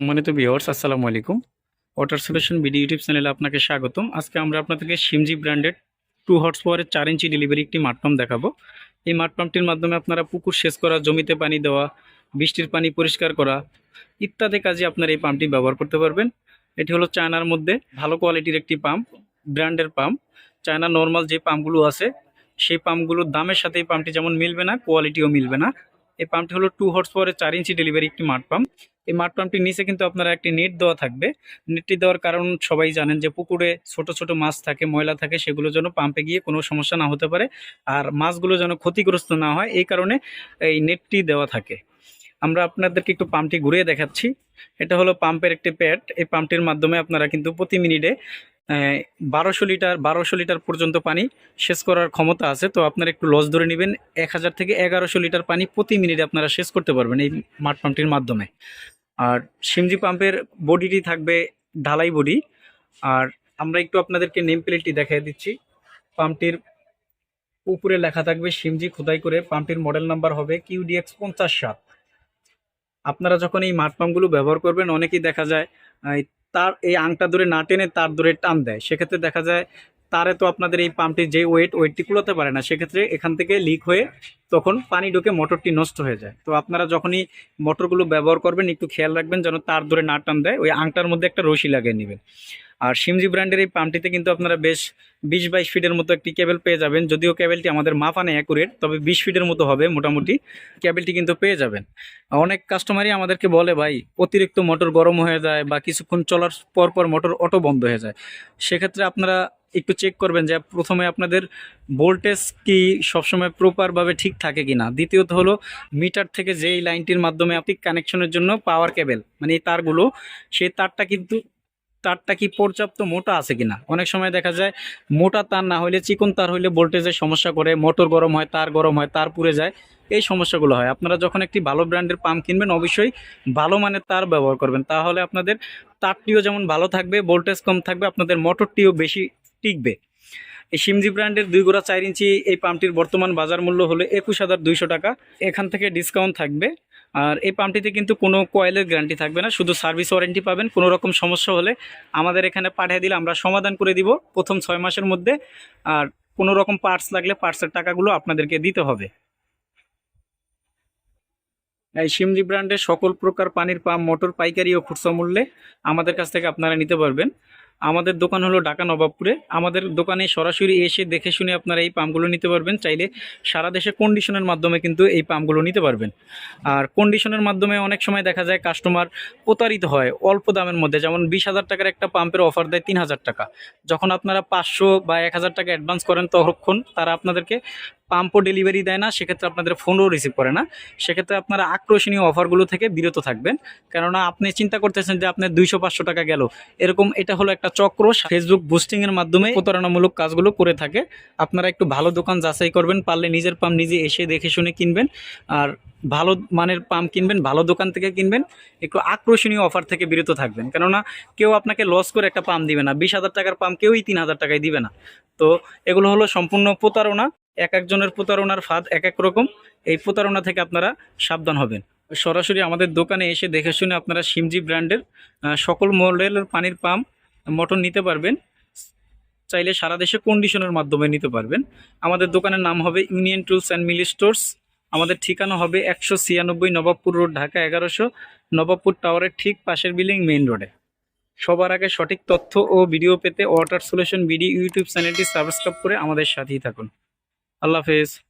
সম্মানিত ভিউয়ার্স আসসালামু আলাইকুম। ওয়াটার সলিউশন বিডি ইউটিউব চ্যানেলে আপনাকে স্বাগতম। আজকে আমরা আপনাদেরকে সিমজি ব্র্যান্ডেড টু হর্স পাওয়ারের চার ইঞ্চি ডেলিভারি একটি মাঠ পাম্প দেখাবো। এই মাঠ পাম্পটির মাধ্যমে আপনারা পুকুর সেচ করা, জমিতে পানি দেওয়া, বৃষ্টির পানি পরিষ্কার করা ইত্যাদি কাজে আপনারা এই পাম্পটি ব্যবহার করতে পারবেন। এটি হলো চায়নার মধ্যে ভালো কোয়ালিটির একটি পাম্প ব্র্যান্ডের পাম্প চায়না নর্মাল যে পাম্পগুলো আছে, সেই পাম্পগুলোর দামের সাথে এই পাম্পটি যেমন মিলবে না কোয়ালিটিও মিলবে না। এই পাম্পটি হলো টু হর্স পাওয়ারের চার ইঞ্চি ডেলিভারি একটি মাঠ পাম্প এই মাঠ পাম্পটির নিচে কিন্তু আপনারা একটি নেট দেওয়া থাকবে। নেটটি দেওয়ার কারণ সবাই জানেন যে পুকুরে ছোট ছোট মাছ থাকে, ময়লা থাকে, সেগুলো যেন পাম্পে গিয়ে কোনো সমস্যা না হতে পারে আর মাছগুলো যেন ক্ষতিগ্রস্ত না হয়, এই কারণে এই নেটটি দেওয়া থাকে। আমরা আপনাদেরকে একটু পাম্পটি ঘুরিয়ে দেখাচ্ছি। এটা হলো পাম্পের একটি প্যাড এই পাম্পটির মাধ্যমে আপনারা কিন্তু প্রতি মিনিটে বারোশো লিটার বারোশো লিটার পর্যন্ত পানি সেচ করার ক্ষমতা আছে, তো আপনারা একটু লস ধরে নেবেন। এক হাজার থেকে এগারোশো লিটার পানি প্রতি মিনিটে আপনারা সেচ করতে পারবেন এই মাঠ পাম্পটির মাধ্যমে। আর সিমজি পাম্পের বডিটি থাকবে ঢালাই বডি আর আমরা একটু আপনাদেরকে নেম প্লেটটি দেখিয়ে দিচ্ছি। পাম্পটির উপরে লেখা থাকবে সিমজি খোদাই করে, পাম্পটির মডেল নাম্বার হবে কিউডিএক্স পঞ্চাশ সাত। আপনারা যখন এই মাঠ পাম্পগুলো ব্যবহার করবেন, অনেকেই দেখা যায় তার এই আংটা ধরে না টেনে তার ধরে টান দেয়। সেক্ষেত্রে দেখা যায় তারে তো আপনাদের এই পাম্পটির যে ওয়েট ওয়েটটি কুলাতে পারে না, সেক্ষেত্রে এখান থেকে লিক হয়ে তখন পানি ঢুকে মোটরটি নষ্ট হয়ে যায়। তো আপনারা যখনই মোটরগুলো ব্যবহার করবেন, একটু খেয়াল রাখবেন যেন তার ধরে না টান দেয়, ওই আংটার মধ্যে একটা রশি লাগিয়ে নেবেন। আর সিমজি ব্র্যান্ডের এই পাম্পটিতে কিন্তু আপনারা বেশ বিশ বাইশ ফিটের মতো একটি কেবল পেয়ে যাবেন, যদিও কেবলটি আমাদের মাপানে অ্যাকুরেট তবে বিশ ফিটের মতো হবে মোটামুটি কেবলটি কিন্তু পেয়ে যাবেন। অনেক কাস্টমারই আমাদেরকে বলে, ভাই, অতিরিক্ত মোটর গরম হয়ে যায় বা কিছুক্ষণ চলার পর পর মোটর অটো বন্ধ হয়ে যায়। সেক্ষেত্রে আপনারা একটু চেক করবেন যে প্রথমে আপনাদের ভোল্টেজ কি সবসময় প্রপারভাবে ঠিক থাকে কি না দ্বিতীয়ত হলো মিটার থেকে যেই লাইনটির মাধ্যমে আপনি কানেকশনের জন্য পাওয়ার কেবল মানে এই তারগুলো, সেই তারটা কিন্তু, তারটা কি পর্যাপ্ত মোটা আছে কিনা? অনেক সময় দেখা যায় মোটা তার না হলে চিকন তার হইলে ভোল্টেজের সমস্যা করে মোটর গরম হয়, তার গরম হয়, তার পুড়ে যায়, এই সমস্যাগুলো হয়। আপনারা যখন একটি ভালো ব্র্যান্ডের পাম্প কিনবেন, অবশ্যই ভালো মানের তার ব্যবহার করবেন। তাহলে আপনাদের তারটিও যেমন ভালো থাকবে ভোল্টেজ কম থাকবে, আপনাদের মোটরটিও বেশি টিকবে। এই সিমজি ব্র্যান্ডের দুই গোড়া চার ইঞ্চি এই পাম্পটির বর্তমান বাজার মূল্য হলো একুশ হাজার দুইশো টাকা। এখান থেকে ডিসকাউন্ট থাকবে। আর এই পাম্পটিতে কিন্তু কোনো কয়েলের গ্যারান্টি থাকবে না। শুধু সার্ভিস ওয়ারেন্টি পাবেন। কোনো রকম সমস্যা হলে আমাদের এখানে পাঠিয়ে দিলে আমরা সমাধান করে দিব প্রথম ছয় মাসের মধ্যে। আর কোনো রকম পার্টস লাগলে পার্টসের টাকাগুলো আপনাদেরকে দিতে হবে। এই সিমজি ব্র্যান্ডের সকল প্রকার পানির পাম্প, মোটর, পাইকারি ও খুচরা মূল্যে আমাদের কাছ থেকে আপনারা নিতে পারবেন। আমাদের দোকান হলো ঢাকা নবাবপুরে। আমাদের দোকানে সরাসরি এসে দেখে শুনে আপনারা এই পাম্পগুলো নিতে পারবেন। চাইলে সারা দেশে কন্ডিশনের মাধ্যমে কিন্তু এই পাম্পগুলো নিতে পারবেন। আর কন্ডিশনের মাধ্যমে অনেক সময় দেখা যায় কাস্টমার প্রতারিত হয় অল্প দামের মধ্যে। যেমন বিশ হাজার টাকার একটা পাম্পের অফার দেয় তিন হাজার টাকা। যখন আপনারা পাঁচশো বা এক হাজার টাকা অ্যাডভান্স করেন, তখন তারা আপনাদেরকে পাম্পও ডেলিভারি দেয় না, সেক্ষেত্রে আপনাদের ফোনও রিসিভ করে না। সেক্ষেত্রে আপনারা আকর্ষণীয় অফারগুলো থেকে বিরত থাকবেন। কেননা আপনি চিন্তা করতেছেন যে আপনার দুইশো পাঁচশো টাকা গেল। এরকম এটা হলো একটা চক্র। ফেসবুক বুস্টিংয়ের মাধ্যমে প্রতারণামূলক কাজগুলো করে থাকে। আপনারা একটু ভালো দোকান যাচাই করবেন, পারলে নিজের পাম্প নিজে এসে দেখে শুনে কিনবেন। আর ভালো মানের পাম্প কিনবেন, ভালো দোকান থেকে কিনবেন। একটু আকর্ষণীয় অফার থেকে বিরত থাকবেন। কেননা কেউ আপনাকে লস করে একটা পাম্প দিবে না। বিশ হাজার টাকার পাম্প কেউই তিন হাজার টাকায় দিবে না। তো এগুলো হলো সম্পূর্ণ প্রতারণা। এক একজনের প্রতারণার ফাঁদ এক এক রকম। এই প্রতারণা থেকে আপনারা সাবধান হবেন। সরাসরি আমাদের দোকানে এসে দেখে শুনে আপনারা সিমজি ব্র্যান্ডের সকল মডেলের পানির পাম্প মটন নিতে পারবেন। চাইলে সারা দেশে কন্ডিশনের মাধ্যমে নিতে পারবেন। আমাদের দোকানের নাম হবে union tools and Mili stores আমাদের ঠিকানা হবে একশো ছিয়ানব্বই নবাবপুর রোড, ঢাকা এগারোশো, নবাবপুর টাওয়ারের ঠিক পাশের বিল্ডিং মেইন রোডে। সবার আগে সঠিক তথ্য ও ভিডিও পেতে ওয়াটার সলিউশন বিডি ইউটিউব চ্যানেলটি সাবস্ক্রাইব করে আমাদের সাথেই থাকুন। আল্লাহ হাফেজ।